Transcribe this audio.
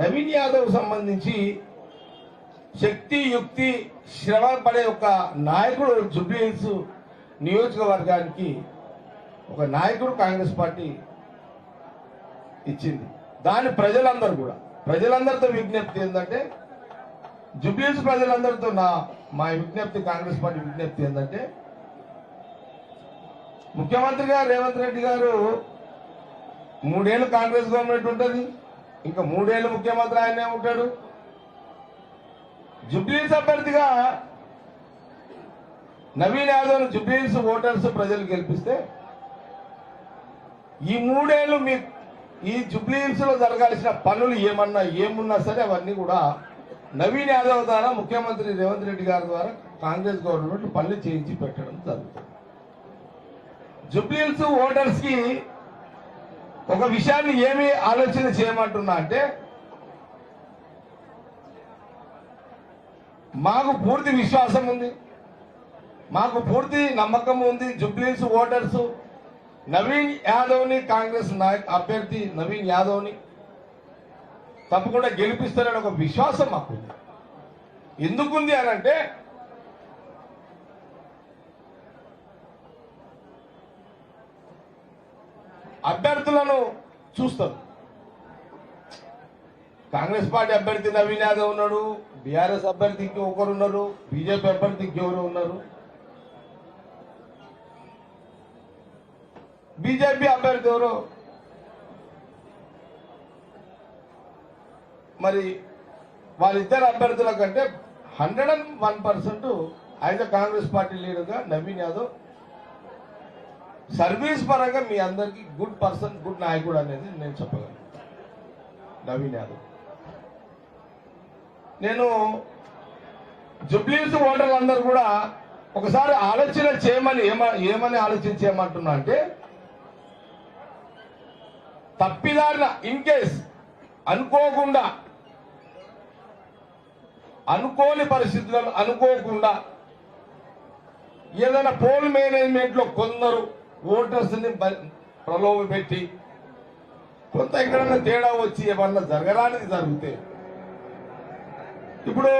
నవీన్ యాదవ్ సంబంధించి శక్తి యుక్తి శ్రమ పడే ఒక నాయకుడు జుబ్లీహిల్స్ నియోజకవర్గానికి ఒక నాయకుడు కాంగ్రెస్ పార్టీ ఇచ్చింది. దాని ప్రజలందరూ కూడా. ప్రజలందరితో విజ్ఞప్తి ఏంటంటే జుబ్లీహిల్స్ ప్రజలందరితో నా మా విజ్ఞప్తి కాంగ్రెస్ పార్టీ విజ్ఞప్తి ఏంటంటే ముఖ్యమంత్రిగా రేవంత్ రెడ్డి గారు మూడేళ్ళు కాంగ్రెస్ గవర్నమెంట్ ఉంటుంది. ఇంకా మూడేళ్ళు ముఖ్యమంత్రి ఆయనే ఉంటాడు. జుబ్లీస్ అభ్యర్థిగా నవీన్ యాదవ్ జుబ్లీస్ ఓటర్స్ ప్రజలు గెలిపిస్తే ఈ మూడేళ్ళు మీ ఈ జుబ్లీహిల్స్లో జరగాల్సిన పనులు ఏమన్నా ఏమున్నా సరే అవన్నీ కూడా నవీన్ యాదవ్ ద్వారా ముఖ్యమంత్రి రేవంత్ రెడ్డి గారి ద్వారా కాంగ్రెస్ గవర్నమెంట్ పనులు చేయించి పెట్టడం జరుగుతుంది. జుబ్లీహిల్స్ ఓటర్స్కి ఒక విషయాన్ని ఏమి ఆలోచన చేయమంటున్నా అంటే మాకు పూర్తి విశ్వాసం ఉంది. మాకు పూర్తి నమ్మకం ఉంది. జుబ్లీస్ ఓటర్స్ నవీన్ యాదవ్ని కాంగ్రెస్ నాయక్ అభ్యర్థి నవీన్ యాదవ్ని తప్పకుండా గెలిపిస్తారని ఒక విశ్వాసం మాకు ఉంది ఎందుకుంది అని అంటే అభ్యర్థులను చూస్తారు. కాంగ్రెస్ పార్టీ అభ్యర్థి నవీన్ యాదవ్ ఉన్నాడు బీఆర్ఎస్ అభ్యర్థి ఇంకొకరు ఉన్నారు బీజేపీ అభ్యర్థి ఇంకెవరు ఉన్నారు. బీజేపీ అభ్యర్థి ఎవరు? మరి వాళ్ళిద్దరు అభ్యర్థుల కంటే హండ్రెడ్ అండ్ వన్ పర్సెంట్ అయితే కాంగ్రెస్ పార్టీ లీడర్గా నవీన్ యాదవ్ సర్వీస్ పరంగా మీ అందరికి గుడ్ పర్సన్ గుడ్ నాయకుడు అనేది నేను చెప్పగలను. నవీన్ యాదవ్. నేను జుబ్లీస్ ఓటర్లు అందరూ కూడా ఒకసారి ఆలోచన చేయమని ఏమ ఏమని ఆలోచన చేయమంటున్నా అంటే తప్పిదారిన ఇన్ కేస్ అనుకోకుండా అనుకోని పరిస్థితులను అనుకోకుండా ఏదైనా పోల్ మేనేజ్మెంట్లో కొందరు ఓటర్స్ని ప్రలోభ పెట్టి కొంత ఎక్కడైనా తేడా వచ్చి ఏమన్నా జరగరానిది జరిగితే ఇప్పుడు